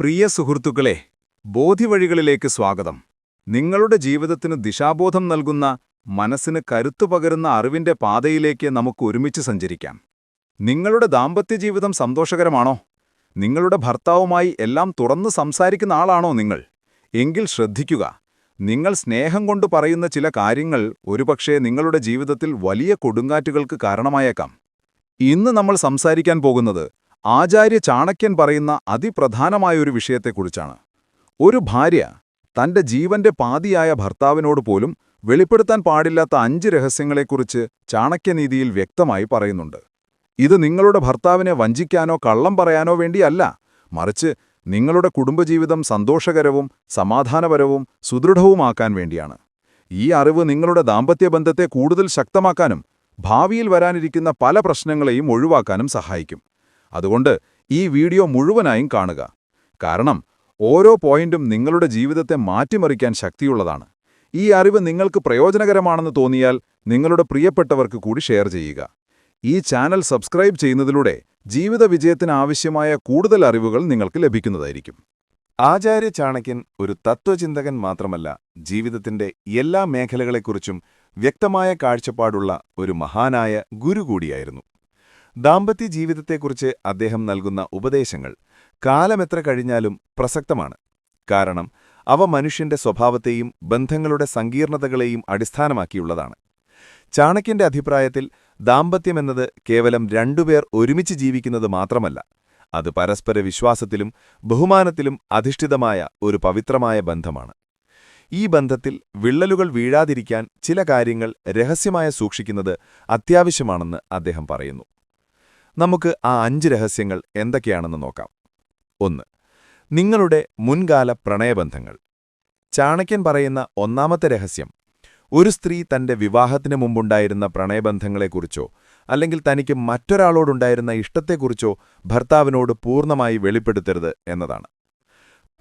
പ്രിയ സുഹൃത്തുക്കളെ ബോധിവഴികളിലേക്ക് സ്വാഗതം. നിങ്ങളുടെ ജീവിതത്തിന് ദിശാബോധം നൽകുന്ന മനസ്സിന് കരുത്തു പകരുന്ന അറിവിന്റെ പാതയിലേക്ക് നമുക്ക് ഒരുമിച്ച് സഞ്ചരിക്കാം. നിങ്ങളുടെ ദാമ്പത്യ ജീവിതം സന്തോഷകരമാണോ? നിങ്ങളുടെ ഭർത്താവുമായി എല്ലാം തുറന്ന് സംസാരിക്കുന്ന ആളാണോ നിങ്ങൾ? എങ്കിൽ ശ്രദ്ധിക്കുക നിങ്ങൾ സ്നേഹം കൊണ്ട് പറയുന്ന ചില കാര്യങ്ങൾ ഒരുപക്ഷേ നിങ്ങളുടെ ജീവിതത്തിൽ വലിയ കൊടുങ്കാറ്റുകൾക്ക് കാരണമായേക്കാം. ഇന്ന് നമ്മൾ സംസാരിക്കാൻ പോകുന്നത് ആചാര്യ ചാണക്യൻ പറയുന്ന അതിപ്രധാനമായ ഒരു വിഷയത്തെക്കുറിച്ചാണ്. ഒരു ഭാര്യ തന്റെ ജീവന്റെ പാതിയായ ഭർത്താവിനോട് പോലും വെളിപ്പെടുത്താൻ പാടില്ലാത്ത അഞ്ച് രഹസ്യങ്ങളെക്കുറിച്ച് ചാണക്യനീതിയിൽ വ്യക്തമായി പറയുന്നുണ്ട്. ഇത് നിങ്ങളുടെ ഭർത്താവിനെ വഞ്ചിക്കാനോ കള്ളം പറയാനോ വേണ്ടിയല്ല മറിച്ച് നിങ്ങളുടെ കുടുംബജീവിതം സന്തോഷകരവും സമാധാനപരവും സുദൃഢവുമാക്കാൻ വേണ്ടിയാണ്. ഈ അറിവ് നിങ്ങളുടെ ദാമ്പത്യബന്ധത്തെ കൂടുതൽ ശക്തമാക്കാനും ഭാവിയിൽ വരാനിരിക്കുന്ന പല പ്രശ്നങ്ങളെയും ഒഴിവാക്കാനും സഹായിക്കും. അതുകൊണ്ട് ഈ വീഡിയോ മുഴുവനായും കാണുക. കാരണം ഓരോ പോയിന്റും നിങ്ങളുടെ ജീവിതത്തെ മാറ്റിമറിക്കാൻ ശക്തിയുള്ളതാണ്. ഈ അറിവ് നിങ്ങൾക്ക് പ്രയോജനകരമാണെന്ന് തോന്നിയാൽ നിങ്ങളുടെ പ്രിയപ്പെട്ടവർക്ക് കൂടി ഷെയർ ചെയ്യുക. ഈ ചാനൽ സബ്സ്ക്രൈബ് ചെയ്യുന്നതിലൂടെ ജീവിത വിജയത്തിന് ആവശ്യമായ കൂടുതൽ അറിവുകൾ നിങ്ങൾക്ക് ലഭിക്കുന്നതായിരിക്കും. ആചാര്യ ചാണക്യൻ ഒരു തത്വചിന്തകൻ മാത്രമല്ല ജീവിതത്തിന്റെ എല്ലാ മേഖലകളെക്കുറിച്ചും വ്യക്തമായ കാഴ്ചപ്പാടുള്ള ഒരു മഹാനായ ഗുരു കൂടിയായിരുന്നു. ദാമ്പത്യ ജീവിതത്തെക്കുറിച്ച് അദ്ദേഹം നൽകുന്ന ഉപദേശങ്ങൾ കാലമെത്ര കഴിഞ്ഞാലും പ്രസക്തമാണ്. കാരണം അവ മനുഷ്യന്റെ സ്വഭാവത്തെയും ബന്ധങ്ങളുടെ സങ്കീർണതകളെയും അടിസ്ഥാനമാക്കിയുള്ളതാണ്. ചാണക്യന്റെ അഭിപ്രായത്തിൽ ദാമ്പത്യമെന്നത് കേവലം രണ്ടുപേർ ഒരുമിച്ച് ജീവിക്കുന്നത് മാത്രമല്ല അത് പരസ്പര വിശ്വാസത്തിലും ബഹുമാനത്തിലും അധിഷ്ഠിതമായ ഒരു പവിത്രമായ ബന്ധമാണ്. ഈ ബന്ധത്തിൽ വിള്ളലുകൾ വീഴാതിരിക്കാൻ ചില കാര്യങ്ങൾ രഹസ്യമായ സൂക്ഷിക്കുന്നത് അത്യാവശ്യമാണെന്ന് അദ്ദേഹം പറയുന്നു. നമുക്ക് ആ അഞ്ച് രഹസ്യങ്ങൾ എന്തൊക്കെയാണെന്ന് നോക്കാം. ഒന്ന് നിങ്ങളുടെ മുൻകാല പ്രണയബന്ധങ്ങൾ. ചാണക്യൻ പറയുന്ന ഒന്നാമത്തെ രഹസ്യം ഒരു സ്ത്രീ തന്റെ വിവാഹത്തിന് മുമ്പുണ്ടായിരുന്ന പ്രണയബന്ധങ്ങളെക്കുറിച്ചോ അല്ലെങ്കിൽ തനിക്ക് മറ്റൊരാളോടുണ്ടായിരുന്ന ഇഷ്ടത്തെക്കുറിച്ചോ ഭർത്താവിനോട് പൂർണമായി വെളിപ്പെടുത്തരുത് എന്നതാണ്.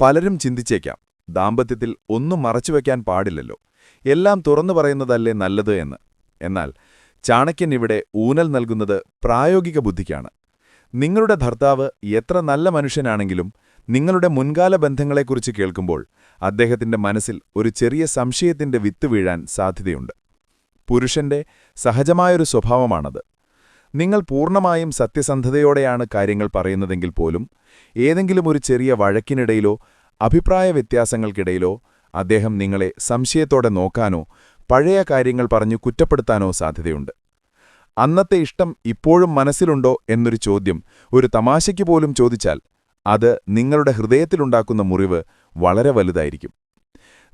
പലരും ചിന്തിച്ചേക്കാം ദാമ്പത്യത്തിൽ ഒന്നും മറച്ചുവെക്കാൻ പാടില്ലല്ലോ എല്ലാം തുറന്നു പറയുന്നതല്ലേ നല്ലത് എന്ന്. എന്നാൽ ചാണക്യൻ ഇവിടെ ഊനൽ നൽകുന്നത് പ്രായോഗിക ബുദ്ധിക്കാണ്. നിങ്ങളുടെ ഭർത്താവ് എത്ര നല്ല മനുഷ്യനാണെങ്കിലും നിങ്ങളുടെ മുൻകാല ബന്ധങ്ങളെക്കുറിച്ച് കേൾക്കുമ്പോൾ അദ്ദേഹത്തിന്റെ മനസ്സിൽ ഒരു ചെറിയ സംശയത്തിന്റെ വിത്ത് വീഴാൻ സാധ്യതയുണ്ട്. പുരുഷന്റെ സഹജമായൊരു സ്വഭാവമാണത്. നിങ്ങൾ പൂർണമായും സത്യസന്ധതയോടെയാണ് കാര്യങ്ങൾ പറയുന്നതെങ്കിൽ പോലും ഏതെങ്കിലും ഒരു ചെറിയ വഴക്കിനിടയിലോ അഭിപ്രായ വ്യത്യാസങ്ങൾക്കിടയിലോ അദ്ദേഹം നിങ്ങളെ സംശയത്തോടെ നോക്കാനോ പഴയ കാര്യങ്ങൾ പറഞ്ഞു കുറ്റപ്പെടുത്താനോ സാധ്യതയുണ്ട്. അന്നത്തെ ഇഷ്ടം ഇപ്പോഴും മനസ്സിലുണ്ടോ എന്നൊരു ചോദ്യം ഒരു തമാശയ്ക്ക് പോലും ചോദിച്ചാൽ അത് നിങ്ങളുടെ ഹൃദയത്തിലുണ്ടാക്കുന്ന മുറിവ് വളരെ വലുതായിരിക്കും.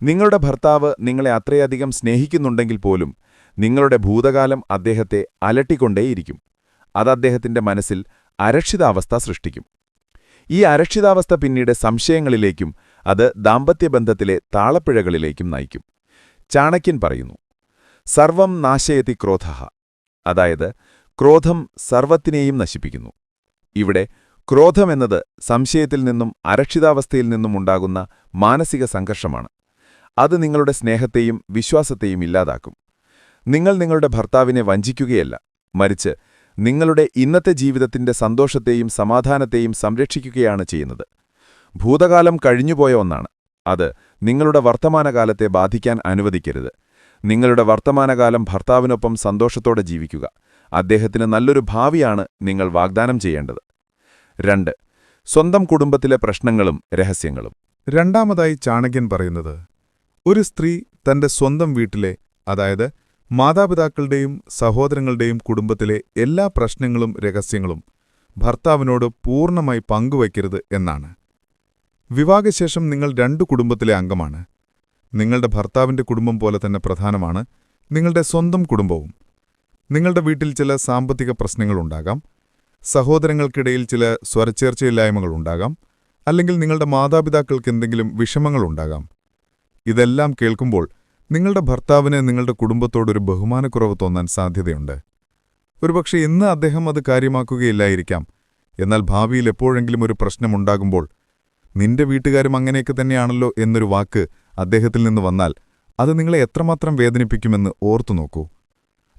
നിങ്ങളുടെ ഭർത്താവ് നിങ്ങളെ അത്രയധികം സ്നേഹിക്കുന്നുണ്ടെങ്കിൽ പോലും നിങ്ങളുടെ ഭൂതകാലം അദ്ദേഹത്തെ അലട്ടിക്കൊണ്ടേയിരിക്കും. അത് അദ്ദേഹത്തിന്റെ മനസ്സിൽ അരക്ഷിതാവസ്ഥ സൃഷ്ടിക്കും. ഈ അരക്ഷിതാവസ്ഥ പിന്നീട് സംശയങ്ങളിലേക്കും അത് ദാമ്പത്യബന്ധത്തിലെ താളപ്പിഴകളിലേക്കും നയിക്കും. ചാണക്യൻ പറയുന്നു സർവം നാശയതി ക്രോധ. അതായത് ക്രോധം സർവത്തിനെയും നശിപ്പിക്കുന്നു. ഇവിടെ ക്രോധമെന്നത് സംശയത്തിൽ നിന്നും അരക്ഷിതാവസ്ഥയിൽ നിന്നും ഉണ്ടാകുന്ന മാനസിക സംഘർഷമാണ്. അത് നിങ്ങളുടെ സ്നേഹത്തെയും വിശ്വാസത്തെയും ഇല്ലാതാക്കും. നിങ്ങൾ നിങ്ങളുടെ ഭർത്താവിനെ വഞ്ചിക്കുകയല്ല മറിച്ച് നിങ്ങളുടെ ഇന്നത്തെ ജീവിതത്തിന്റെ സന്തോഷത്തെയും സമാധാനത്തെയും സംരക്ഷിക്കുകയാണ് ചെയ്യുന്നത്. ഭൂതകാലം കഴിഞ്ഞുപോയ ഒന്നാണ്. അത് നിങ്ങളുടെ വർത്തമാനകാലത്തെ ബാധിക്കാൻ അനുവദിക്കരുത്. നിങ്ങളുടെ വർത്തമാനകാലം ഭർത്താവിനൊപ്പം സന്തോഷത്തോടെ ജീവിക്കുക. അദ്ദേഹത്തിന് നല്ലൊരു ഭാവിയാണ് നിങ്ങൾ വാഗ്ദാനം ചെയ്യേണ്ടത്. രണ്ട് സ്വന്തം കുടുംബത്തിലെ പ്രശ്നങ്ങളും രഹസ്യങ്ങളും. രണ്ടാമതായി ചാണകൻ പറയുന്നത് ഒരു സ്ത്രീ തന്റെ സ്വന്തം വീട്ടിലെ അതായത് മാതാപിതാക്കളുടെയും സഹോദരങ്ങളുടെയും കുടുംബത്തിലെ എല്ലാ പ്രശ്നങ്ങളും രഹസ്യങ്ങളും ഭർത്താവിനോട് പൂർണമായി പങ്കുവയ്ക്കരുത് എന്നാണ്. വിവാഹശേഷം നിങ്ങൾ രണ്ടു കുടുംബത്തിലെ അംഗമാണ്. നിങ്ങളുടെ ഭർത്താവിന്റെ കുടുംബം പോലെ തന്നെ പ്രധാനമാണ്. നിങ്ങളുടെ സ്വന്തം കുടുംബവും. നിങ്ങളുടെ വീട്ടിൽ ചില സാമ്പത്തിക പ്രശ്നങ്ങളുണ്ടാകാം സഹോദരങ്ങൾക്കിടയിൽ ചില സ്വരച്ചേർച്ചയില്ലായ്മകളുണ്ടാകാം അല്ലെങ്കിൽ നിങ്ങളുടെ മാതാപിതാക്കൾക്ക് എന്തെങ്കിലും വിഷമങ്ങളുണ്ടാകാം ഇതെല്ലാം കേൾക്കുമ്പോൾ നിങ്ങളുടെ ഭർത്താവിന് നിങ്ങളുടെ കുടുംബത്തോടൊരു ബഹുമാനക്കുറവ് തോന്നാൻ സാധ്യതയുണ്ട്. ഒരുപക്ഷെ ഇന്ന് അദ്ദേഹം അത് കാര്യമാക്കുകയില്ലായിരിക്കാം. എന്നാൽ ഭാവിയിൽ എപ്പോഴെങ്കിലും ഒരു പ്രശ്നമുണ്ടാകുമ്പോൾ നിന്റെ വീട്ടുകാരും അങ്ങനെയൊക്കെ തന്നെയാണല്ലോ എന്നൊരു വാക്ക് അദ്ദേഹത്തിൽ നിന്ന് വന്നാൽ അത് നിങ്ങളെ എത്രമാത്രം വേദനിപ്പിക്കുമെന്ന് ഓർത്തു നോക്കൂ.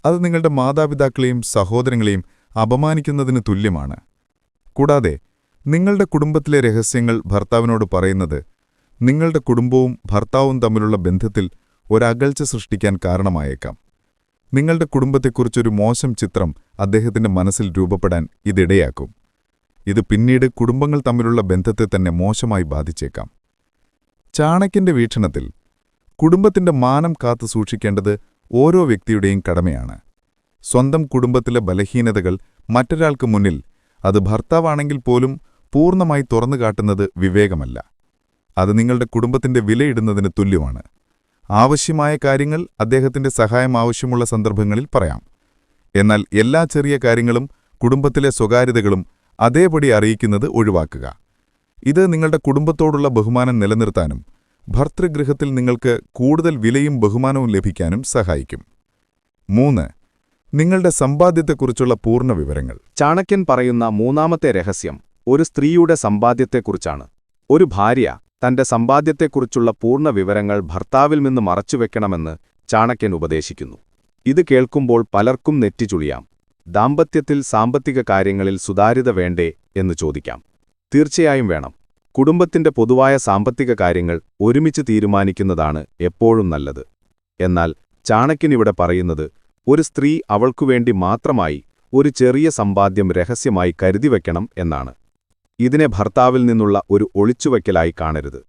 അത് നിങ്ങളുടെ മാതാപിതാക്കളെയും സഹോദരങ്ങളെയും അപമാനിക്കുന്നതിന് തുല്യമാണ്. കൂടാതെ നിങ്ങളുടെ കുടുംബത്തിലെ രഹസ്യങ്ങൾ ഭർത്താവിനോട് പറയുന്നത് നിങ്ങളുടെ കുടുംബവും ഭർത്താവും തമ്മിലുള്ള ബന്ധത്തിൽ ഒരകൽച്ച സൃഷ്ടിക്കാൻ കാരണമായേക്കാം. നിങ്ങളുടെ കുടുംബത്തെക്കുറിച്ചൊരു മോശം ചിത്രം അദ്ദേഹത്തിന്റെ മനസ്സിൽ രൂപപ്പെടാൻ ഇതിടയാക്കും. ഇത് പിന്നീട് കുടുംബങ്ങൾ തമ്മിലുള്ള ബന്ധത്തെ തന്നെ മോശമായി ബാധിച്ചേക്കാം. ചാണക്യന്റെ വീക്ഷണത്തിൽ കുടുംബത്തിന്റെ മാനം കാത്തു സൂക്ഷിക്കേണ്ടത് ഓരോ വ്യക്തിയുടെയും കടമയാണ്. സ്വന്തം കുടുംബത്തിലെ ബലഹീനതകൾ മറ്റൊരാൾക്ക് മുന്നിൽ അത് ഭർത്താവാണെങ്കിൽ പോലും പൂർണമായി തുറന്നു കാട്ടുന്നത് വിവേകമല്ല. അത് നിങ്ങളുടെ കുടുംബത്തിന്റെ വിലയിടുന്നതിന് തുല്യമാണ്. ആവശ്യമായ കാര്യങ്ങൾ അദ്ദേഹത്തിന്റെ സഹായം ആവശ്യമുള്ള സന്ദർഭങ്ങളിൽ പറയാം. എന്നാൽ എല്ലാ ചെറിയ കാര്യങ്ങളും കുടുംബത്തിലെ സ്വകാര്യതകളും അതേപടി അറിയിക്കുന്നത് ഒഴിവാക്കുക. ഇത് നിങ്ങളുടെ കുടുംബത്തോടുള്ള ബഹുമാനം നിലനിർത്താനും ഭർത്തൃഗൃഹത്തിൽ നിങ്ങൾക്ക് കൂടുതൽ വിലയും ബഹുമാനവും ലഭിക്കാനും സഹായിക്കും. മൂന്ന് നിങ്ങളുടെ സമ്പാദ്യത്തെക്കുറിച്ചുള്ള പൂർണ വിവരങ്ങൾ. ചാണക്യൻ പറയുന്ന മൂന്നാമത്തെ രഹസ്യം ഒരു സ്ത്രീയുടെ സമ്പാദ്യത്തെക്കുറിച്ചാണ്. ഒരു ഭാര്യ തന്റെ സമ്പാദ്യത്തെക്കുറിച്ചുള്ള പൂർണ വിവരങ്ങൾ ഭർത്താവിൽ നിന്ന് മറച്ചുവെക്കണമെന്ന് ചാണക്യൻ ഉപദേശിക്കുന്നു. ഇത് കേൾക്കുമ്പോൾ പലർക്കും നെറ്റിച്ചുളിയാം ദാമ്പത്യത്തിൽ സാമ്പത്തിക കാര്യങ്ങളിൽ സുതാര്യത വേണ്ടേ എന്ന് ചോദിക്കാം. തീർച്ചയായും വേണം. കുടുംബത്തിന്റെ പൊതുവായ സാമ്പത്തിക കാര്യങ്ങൾ ഒരുമിച്ച് തീരുമാനിക്കുന്നതാണ് എപ്പോഴും നല്ലത്. എന്നാൽ ചാണക്യനിവിടെ പറയുന്നത് ഒരു സ്ത്രീ അവൾക്കുവേണ്ടി മാത്രമായി ഒരു ചെറിയ സമ്പാദ്യം രഹസ്യമായി കരുതിവെക്കണം എന്നാണ്. ഇതിനെ ഭർത്താവിൽ നിന്നുള്ള ഒരു ഒളിച്ചുവെക്കലായി കാണരുത്.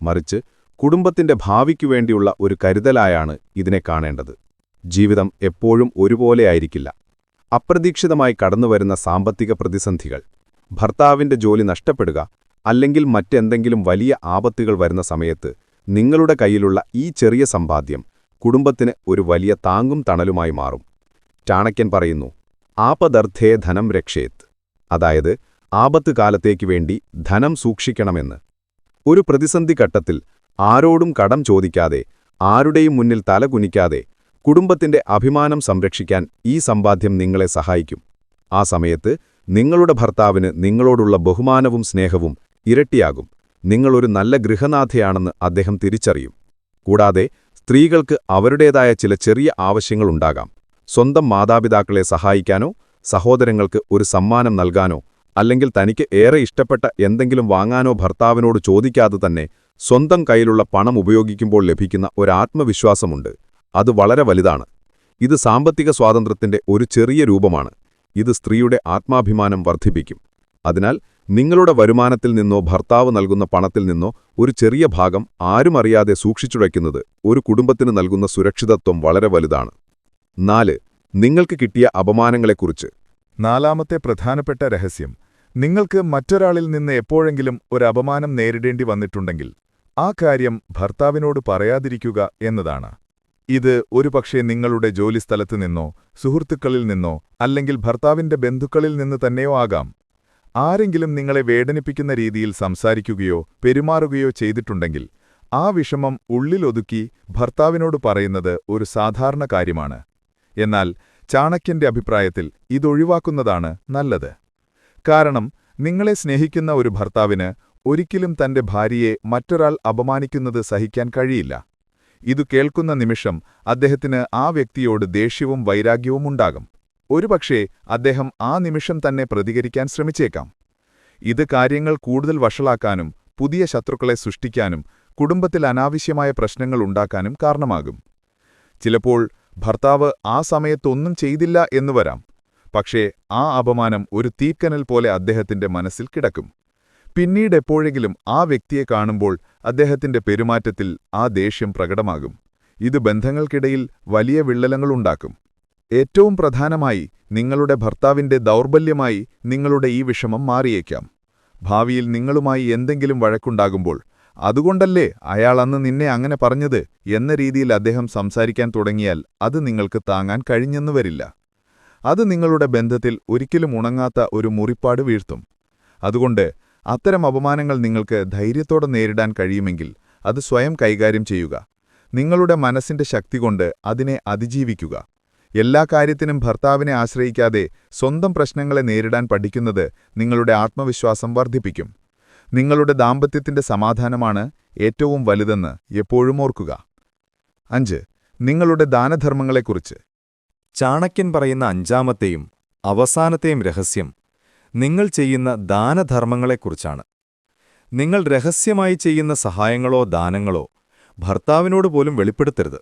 മറിച്ച് കുടുംബത്തിന്റെ ഭാവിക്കുവേണ്ടിയുള്ള ഒരു കരുതലായാണ് ഇതിനെ കാണേണ്ടത്. ജീവിതം എപ്പോഴും ഒരുപോലെയായിരിക്കില്ല അപ്രതീക്ഷിതമായി കടന്നുവരുന്ന സാമ്പത്തിക പ്രതിസന്ധികൾ. ഭർത്താവിന്റെ ജോലി നഷ്ടപ്പെടുക അല്ലെങ്കിൽ മറ്റെന്തെങ്കിലും വലിയ ആപത്തുകൾ വരുന്ന സമയത്ത് നിങ്ങളുടെ കയ്യിലുള്ള ഈ ചെറിയ സമ്പാദ്യം കുടുംബത്തിന് ഒരു വലിയ താങ്ങും തണലുമായി മാറും. ചാണക്യൻ പറയുന്നു ആപദർത്ഥേ ധനം രക്ഷേത്. അതായത് ആപത്ത് കാലത്തേക്ക് വേണ്ടി ധനം സൂക്ഷിക്കണമെന്ന്. ഒരു പ്രതിസന്ധി ഘട്ടത്തിൽ ആരോടും കടം ചോദിക്കാതെ ആരുടെയും മുന്നിൽ തലകുനിക്കാതെ കുടുംബത്തിന്റെ അഭിമാനം സംരക്ഷിക്കാൻ ഈ സമ്പാദ്യം നിങ്ങളെ സഹായിക്കും. ആ സമയത്ത് നിങ്ങളുടെ ഭർത്താവിന് നിങ്ങളോടുള്ള ബഹുമാനവും സ്നേഹവും ഇരട്ടിയാകും. നിങ്ങളൊരു നല്ല ഗൃഹനാഥയാണെന്ന് അദ്ദേഹം തിരിച്ചറിയും. കൂടാതെ സ്ത്രീകൾക്ക് അവരുടേതായ ചില ചെറിയ ആവശ്യങ്ങളുണ്ടാകാം സ്വന്തം മാതാപിതാക്കളെ സഹായിക്കാനോ സഹോദരങ്ങൾക്ക് ഒരു സമ്മാനം നൽകാനോ അല്ലെങ്കിൽ തനിക്ക് ഏറെ ഇഷ്ടപ്പെട്ട എന്തെങ്കിലും വാങ്ങാനോ ഭർത്താവിനോട് ചോദിക്കാതെ തന്നെ സ്വന്തം കയ്യിലുള്ള പണം ഉപയോഗിക്കുമ്പോൾ ലഭിക്കുന്ന ഒരാത്മവിശ്വാസമുണ്ട് അത് വളരെ വലുതാണ്. ഇത് സാമ്പത്തിക സ്വാതന്ത്ര്യത്തിന്റെ ഒരു ചെറിയ രൂപമാണ്. ഇത് സ്ത്രീയുടെ ആത്മാഭിമാനം വർദ്ധിപ്പിക്കും. അതിനാൽ നിങ്ങളുടെ വരുമാനത്തിൽ നിന്നോ ഭർത്താവ് നൽകുന്ന പണത്തിൽ നിന്നോ ഒരു ചെറിയ ഭാഗം ആരുമറിയാതെ അറിയാതെ സൂക്ഷിച്ചുവയ്ക്കുന്നത് ഒരു കുടുംബത്തിന് നൽകുന്ന സുരക്ഷിതത്വം വളരെ വലുതാണ്. നാല് നിങ്ങൾക്ക് കിട്ടിയ അപമാനങ്ങളെക്കുറിച്ച്. നാലാമത്തെ പ്രധാനപ്പെട്ട രഹസ്യം. നിങ്ങൾക്ക് മറ്റൊരാളിൽ നിന്ന് എപ്പോഴെങ്കിലും ഒരു അപമാനം നേരിടേണ്ടി വന്നിട്ടുണ്ടെങ്കിൽ ആ കാര്യം ഭർത്താവിനോട് പറയാതിരിക്കുക എന്നതാണ്. ഇത് ഒരുപക്ഷെ നിങ്ങളുടെ ജോലിസ്ഥലത്ത് നിന്നോ സുഹൃത്തുക്കളിൽ നിന്നോ അല്ലെങ്കിൽ ഭർത്താവിന്റെ ബന്ധുക്കളിൽ നിന്ന് തന്നെയോ ആകാം. ആരെങ്കിലും നിങ്ങളെ വേദനിപ്പിക്കുന്ന രീതിയിൽ സംസാരിക്കുകയോ പെരുമാറുകയോ ചെയ്തിട്ടുണ്ടെങ്കിൽ ആ വിഷമം ഉള്ളിലൊതുക്കി ഭർത്താവിനോട് പറയുന്നത് ഒരു സാധാരണ കാര്യമാണ്. എന്നാൽ ചാണക്യന്റെ അഭിപ്രായത്തിൽ ഇതൊഴിവാക്കുന്നതാണ് നല്ലത്. കാരണം നിങ്ങളെ സ്നേഹിക്കുന്ന ഒരു ഭർത്താവിന് ഒരിക്കലും തന്റെ ഭാര്യയെ മറ്റൊരാൾ അപമാനിക്കുന്നത് സഹിക്കാൻ കഴിയില്ല. ഇതു കേൾക്കുന്ന നിമിഷം അദ്ദേഹത്തിന് ആ വ്യക്തിയോട് ദേഷ്യവും വൈരാഗ്യവും ഉണ്ടാകും. ഒരുപക്ഷേ അദ്ദേഹം ആ നിമിഷം തന്നെ പ്രതികരിക്കാൻ ശ്രമിച്ചേക്കാം. ഇത് കാര്യങ്ങൾ കൂടുതൽ വഷളാക്കാനും പുതിയ ശത്രുക്കളെ സൃഷ്ടിക്കാനും കുടുംബത്തിൽ അനാവശ്യമായ പ്രശ്നങ്ങൾ ഉണ്ടാക്കാനും കാരണമാകും. ചിലപ്പോൾ ഭർത്താവ് ആ സമയത്തൊന്നും ചെയ്തില്ല എന്നു വരാം. പക്ഷേ ആ അപമാനം ഒരു തീക്കനൽ പോലെ അദ്ദേഹത്തിന്റെ മനസ്സിൽ കിടക്കും. പിന്നീടെപ്പോഴെങ്കിലും ആ വ്യക്തിയെ കാണുമ്പോൾ അദ്ദേഹത്തിന്റെ പെരുമാറ്റത്തിൽ ആ ദേഷ്യം പ്രകടമാകും. ഇത് ബന്ധങ്ങൾക്കിടയിൽ വലിയ വിള്ളലങ്ങളുണ്ടാക്കും ഏറ്റവും പ്രധാനമായി നിങ്ങളുടെ ഭർത്താവിന്റെ ദൗർബല്യമായി നിങ്ങളുടെ ഈ വിഷമം മാറിയേക്കാം. ഭാവിയിൽ നിങ്ങളുമായി എന്തെങ്കിലും വഴക്കുണ്ടാകുമ്പോൾ അതുകൊണ്ടല്ലേ അയാൾ അന്ന് നിന്നെ അങ്ങനെ പറഞ്ഞത് എന്ന രീതിയിൽ അദ്ദേഹം സംസാരിക്കാൻ തുടങ്ങിയാൽ അത് നിങ്ങൾക്ക് താങ്ങാൻ കഴിഞ്ഞെന്നു വരില്ല. അത് നിങ്ങളുടെ ബന്ധത്തിൽ ഒരിക്കലും ഉണങ്ങാത്ത ഒരു മുറിപ്പാട് വീഴ്ത്തും. അതുകൊണ്ട് അത്തരം അപമാനങ്ങൾ നിങ്ങൾക്ക് ധൈര്യത്തോടെ നേരിടാൻ കഴിയുമെങ്കിൽ അത് സ്വയം കൈകാര്യം ചെയ്യുക. നിങ്ങളുടെ മനസ്സിന്റെ ശക്തി കൊണ്ട് അതിനെ അതിജീവിക്കുക. എല്ലാ കാര്യത്തിനും ഭർത്താവിനെ ആശ്രയിക്കാതെ സ്വന്തം പ്രശ്നങ്ങളെ നേരിടാൻ പഠിക്കുന്നത് നിങ്ങളുടെ ആത്മവിശ്വാസം വർദ്ധിപ്പിക്കും. നിങ്ങളുടെ ദാമ്പത്യത്തിന്റെ സമാധാനമാണ് ഏറ്റവും വലുതെന്ന് എപ്പോഴും ഓർക്കുക. അഞ്ച് നിങ്ങളുടെ ദാനധർമ്മങ്ങളെക്കുറിച്ച്. ചാണക്യൻ പറയുന്ന അഞ്ചാമത്തെയും അവസാനത്തെയും രഹസ്യം. നിങ്ങൾ ചെയ്യുന്ന ദാനധർമ്മങ്ങളെക്കുറിച്ചാണ്. നിങ്ങൾ രഹസ്യമായി ചെയ്യുന്ന സഹായങ്ങളോ ദാനങ്ങളോ ഭർത്താവിനോട് പോലും വെളിപ്പെടുത്തരുത്.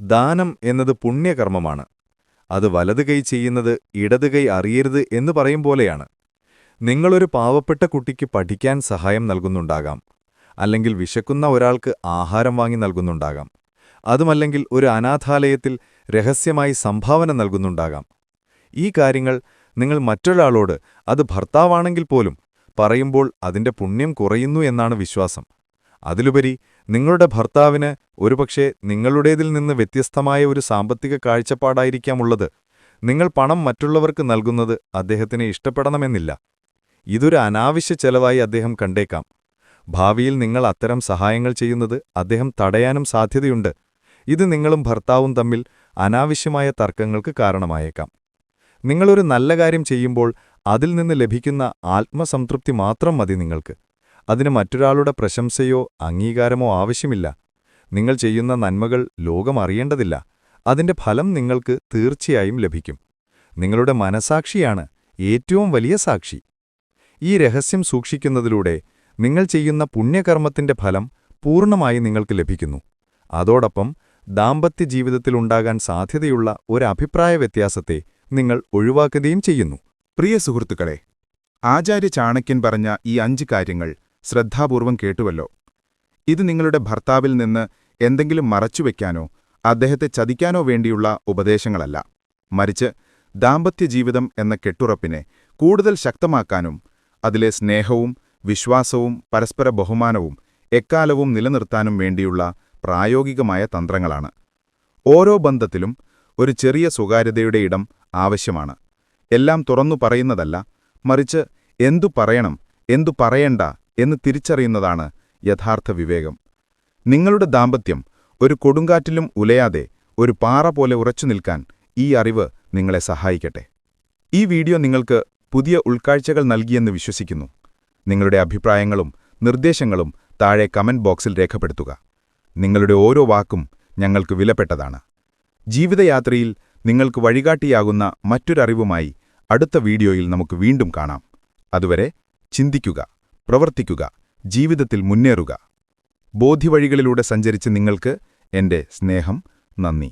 ദാനം എന്നത് പുണ്യകർമ്മമാണ്. അത് വലത് കൈ ചെയ്യുന്നത് ഇടത് കൈ അറിയരുത് എന്ന് പറയും പോലെയാണ്. നിങ്ങളൊരു പാവപ്പെട്ട കുട്ടിക്ക് പഠിക്കാൻ സഹായം നൽകുന്നുണ്ടാകാം. അല്ലെങ്കിൽ വിശക്കുന്ന ഒരാൾക്ക് ആഹാരം വാങ്ങി നൽകുന്നുണ്ടാകാം. അതുമല്ലെങ്കിൽ ഒരു അനാഥാലയത്തിൽ രഹസ്യമായി സംഭാവന നൽകുന്നുണ്ടാകാം. ഈ കാര്യങ്ങൾ നിങ്ങൾ മറ്റൊരാളോട് അത് ഭർത്താവാണെങ്കിൽ പോലും പറയുമ്പോൾ അതിന്റെ പുണ്യം കുറയുന്നു എന്നാണ് വിശ്വാസം. അതിലുപരി നിങ്ങളുടെ ഭർത്താവിന് ഒരുപക്ഷെ നിങ്ങളുടേതിൽ നിന്ന് വ്യത്യസ്തമായ ഒരു സാമ്പത്തിക കാഴ്ചപ്പാടായിരിക്കാമുള്ളത്. നിങ്ങൾ പണം മറ്റുള്ളവർക്ക് നൽകുന്നത് അദ്ദേഹത്തിന് ഇഷ്ടപ്പെടണമെന്നില്ല. ഇതൊരു അനാവശ്യ ചെലവായി അദ്ദേഹം കണ്ടേക്കാം. ഭാവിയിൽ നിങ്ങൾ അത്തരം സഹായങ്ങൾ ചെയ്യുന്നത് അദ്ദേഹം തടയാനും സാധ്യതയുണ്ട്. ഇത് നിങ്ങളും ഭർത്താവും തമ്മിൽ അനാവശ്യമായ തർക്കങ്ങൾക്ക് കാരണമായേക്കാം. നിങ്ങളൊരു നല്ല കാര്യം ചെയ്യുമ്പോൾ അതിൽ നിന്ന് ലഭിക്കുന്ന ആത്മസംതൃപ്തി മാത്രം മതി നിങ്ങൾക്ക്. അതിന് മറ്റൊരാളുടെ പ്രശംസയോ അംഗീകാരമോ ആവശ്യമില്ല. നിങ്ങൾ ചെയ്യുന്ന നന്മകൾ ലോകം അറിയേണ്ടതില്ല. അതിന്റെ ഫലം നിങ്ങൾക്ക് തീർച്ചയായും ലഭിക്കും. നിങ്ങളുടെ മനസാക്ഷിയാണ് ഏറ്റവും വലിയ സാക്ഷി. ഈ രഹസ്യം സൂക്ഷിക്കുന്നതിലൂടെ നിങ്ങൾ ചെയ്യുന്ന പുണ്യകർമ്മത്തിന്റെ ഫലം പൂർണമായി നിങ്ങൾക്ക് ലഭിക്കുന്നു. അതോടൊപ്പം ദാമ്പത്യ ജീവിതത്തിലുണ്ടാകാൻ സാധ്യതയുള്ള ഒരു വ്യത്യാസത്തെ നിങ്ങൾ ഒഴിവാക്കുകയും ചെയ്യുന്നു. പ്രിയ സുഹൃത്തുക്കളെ ആചാര്യ ചാണക്യൻ പറഞ്ഞ ഈ അഞ്ച് കാര്യങ്ങൾ ശ്രദ്ധാപൂർവം കേട്ടുവല്ലോ. ഇത് നിങ്ങളുടെ ഭർത്താവിൽ നിന്ന് എന്തെങ്കിലും മറച്ചുവെക്കാനോ അദ്ദേഹത്തെ ചതിക്കാനോ വേണ്ടിയുള്ള ഉപദേശങ്ങളല്ല. മറിച്ച് ദാമ്പത്യ ജീവിതം എന്ന കെട്ടുറപ്പിനെ കൂടുതൽ ശക്തമാക്കാനും അതിലെ സ്നേഹവും വിശ്വാസവും പരസ്പര ബഹുമാനവും എക്കാലവും നിലനിർത്താനും വേണ്ടിയുള്ള പ്രായോഗികമായ തന്ത്രങ്ങളാണ്. ഓരോ ബന്ധത്തിലും ഒരു ചെറിയ സ്വകാര്യതയുടെ ഇടം ആവശ്യമാണ്. എല്ലാം തുറന്നു പറയുന്നതല്ല മറിച്ച് എന്തു പറയണം എന്തു പറയണ്ട എന്ന് തിരിച്ചറിയുന്നതാണ് യഥാർത്ഥ വിവേകം. നിങ്ങളുടെ ദാമ്പത്യം ഒരു കൊടുങ്കാറ്റിലും ഉലയാതെ ഒരു പാറ പോലെ ഉറച്ചു നിൽക്കാൻ ഈ അറിവ് നിങ്ങളെ സഹായിക്കട്ടെ. ഈ വീഡിയോ നിങ്ങൾക്ക് പുതിയ ഉൾക്കാഴ്ചകൾ നൽകിയെന്ന് വിശ്വസിക്കുന്നു. നിങ്ങളുടെ അഭിപ്രായങ്ങളും നിർദ്ദേശങ്ങളും താഴെ കമന്റ് ബോക്സിൽ രേഖപ്പെടുത്തുക. നിങ്ങളുടെ ഓരോ വാക്കും ഞങ്ങൾക്ക് വിലപ്പെട്ടതാണ്. ജീവിതയാത്രയിൽ നിങ്ങൾക്ക് വഴികാട്ടിയാകുന്ന മറ്റൊരറിവുമായി അടുത്ത വീഡിയോയിൽ നമുക്ക് വീണ്ടും കാണാം. അതുവരെ ചിന്തിക്കുക പ്രവർത്തിക്കുക ജീവിതത്തിൽ മുന്നേറുക. ബോധിവഴികളിലൂടെ സഞ്ചരിച്ച് നിങ്ങൾക്ക് എന്റെ സ്നേഹം നന്ദി.